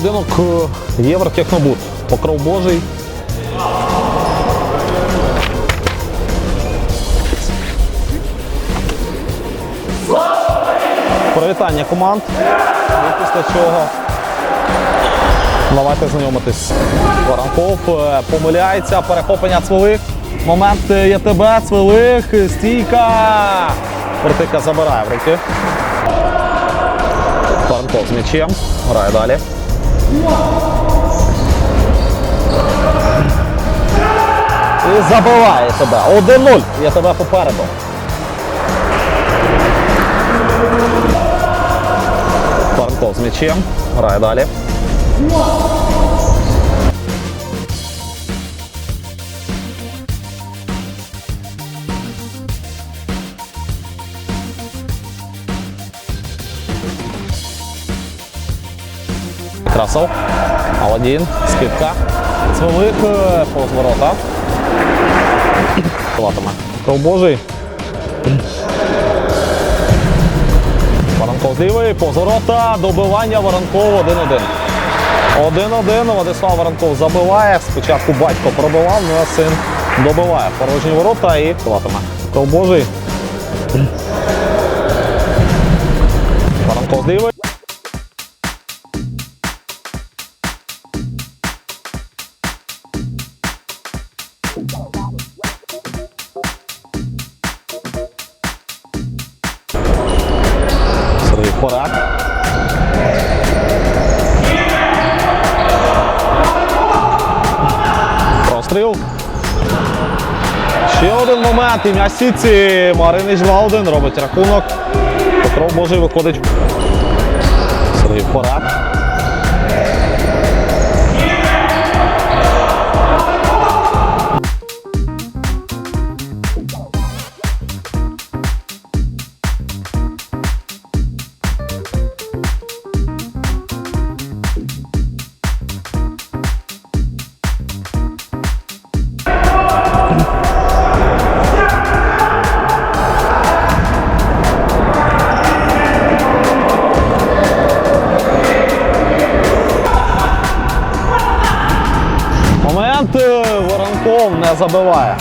Поєдинок е, Євротехнобуд. Покров Божий. Привітання команд. Після чого давайте знайомитись. Воронков е, помиляється, перехоплення цвилих. Момент е, ЄТБ, цвилих, е, стійка. Вертика забирає в руки. Воронков з м'ячем. Грає далі. І забиває тебе. 1-0. Я тебе попереду. Парков з м'ячем. Грає далі. Красов. Аладдін. Скидка. Цвелих е, повз ворота. Хватиме. Ковбожий. Воронков з лівої, повз. Добивання Воронков 1-1. 1-1. Владислав Воронков забиває. Спочатку батько пробивав, ну а син добиває. Порожні ворота і хватиме. Ковбожий. Воронков з лівої. Простріл. Ще один момент. І м'ясіці. Марини Маринич 2-1 робить рахунок. Петров Божий виходить. Сергій Хорак. Воронков не забиває.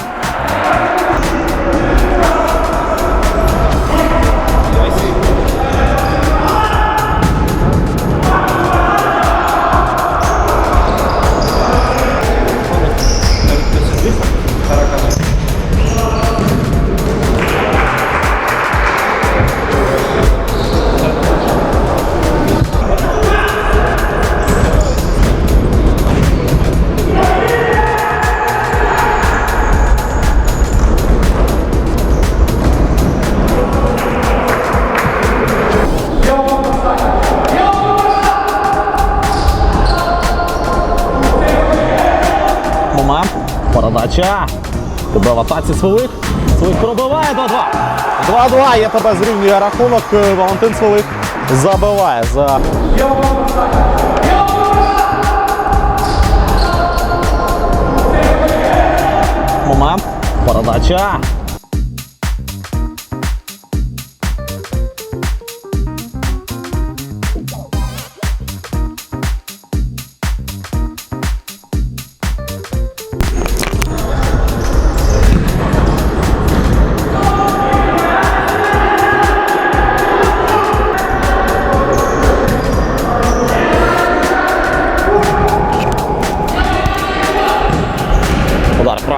Передача. Тебе в атаці Свилих. Свилих пробиває 2-2. 2-2. Я тебе зрівнює рахунок. Е, Валентин Свилих забиває за. Момент. Передача.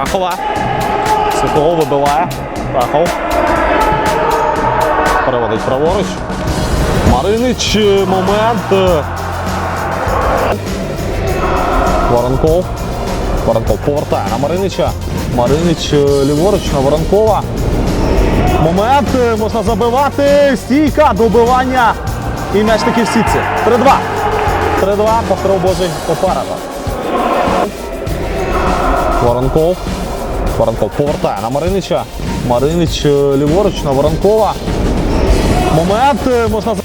Прахова. Сухого вибиває. Прахов. Переводить праворуч. Маринич. е, Момент. Воронков. Воронков повертає на Маринича. Маринич е, ліворуч на Воронкова. Момент. е, Можна забивати. Стійка. Добивання. І м'яч таки в сітці. 3-2. 3-2. Покров Божий попереду. Воронков. Воронков повертає на Маринича. Маринич е, ліворуч на Воронкова. Момент Можна можна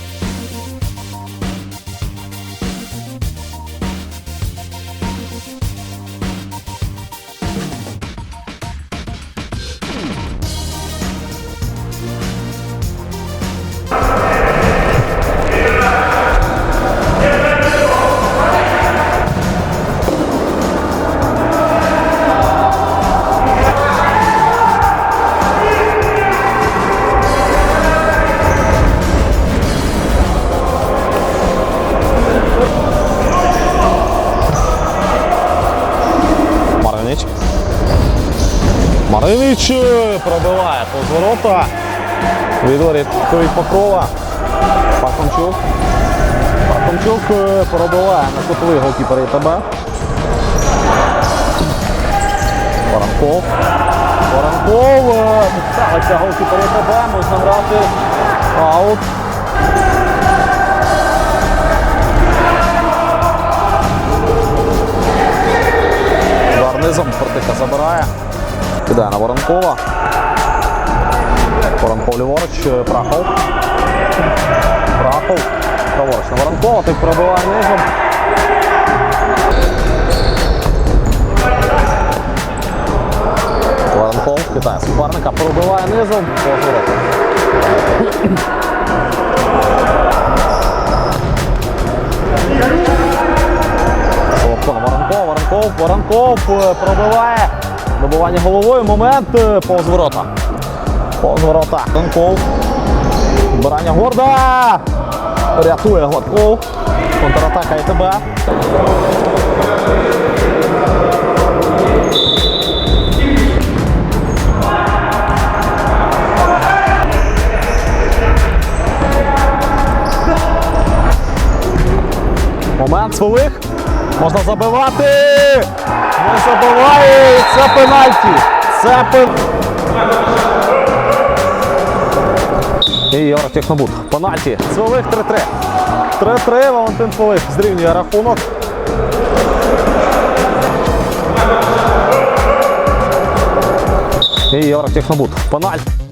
е, пробиває повз ворота. Відворіт від Покрова. Пахомчук. Пахомчук е, пробиває на кутовий голкіпер ІТБ. Воронков. Воронков. е, Ставиться голкіпер ІТБ. Можна грати. Аут. Кидає на Воронкова. Воронков ліворуч, е, Прахов. Прахов. Праворуч на Воронкова, той пробиває низом. Воронков кидає суперника, пробиває низом. Поворот. Воронков, Воронков, Воронков е, пробиває. Добивання головою. Момент повзворота. повз ворота. Повз ворота. Горда. Рятує Гладков. Контратака ІТБ. Можна забивати. Не забиває. Це пенальті. Це пен... І Євротехнобуд. Пенальті. Свових 3-3. 3-3. Валентин Свових зрівнює рахунок. І Євротехнобуд. Пенальті.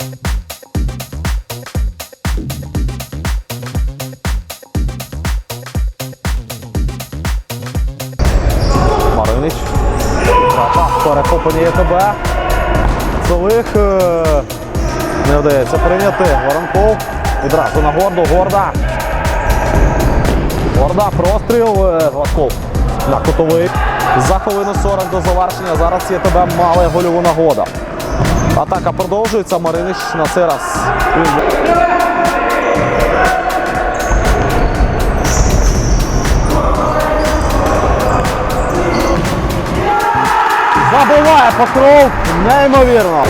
Перехоплення ЄТБ. Сових е, не вдається прийняти. Воронков. Відразу на горду. Горда. Горда. Простріл. е, Гладков. На кутовий. За хвилину 40 до завершення. Зараз ЄТБ мали гольову нагоду. Атака продовжується. Маринич на цей раз. Забиває покров. Неймовірно.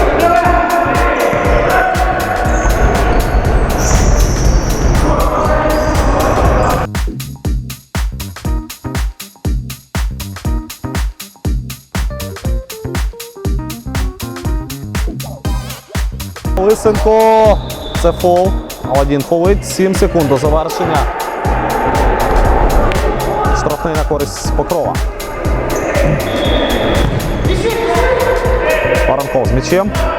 Лисенко. Це фол. Один фолить. 7 секунд до завершення. Штрафний на користь Покрова. Воронков з м'ячем.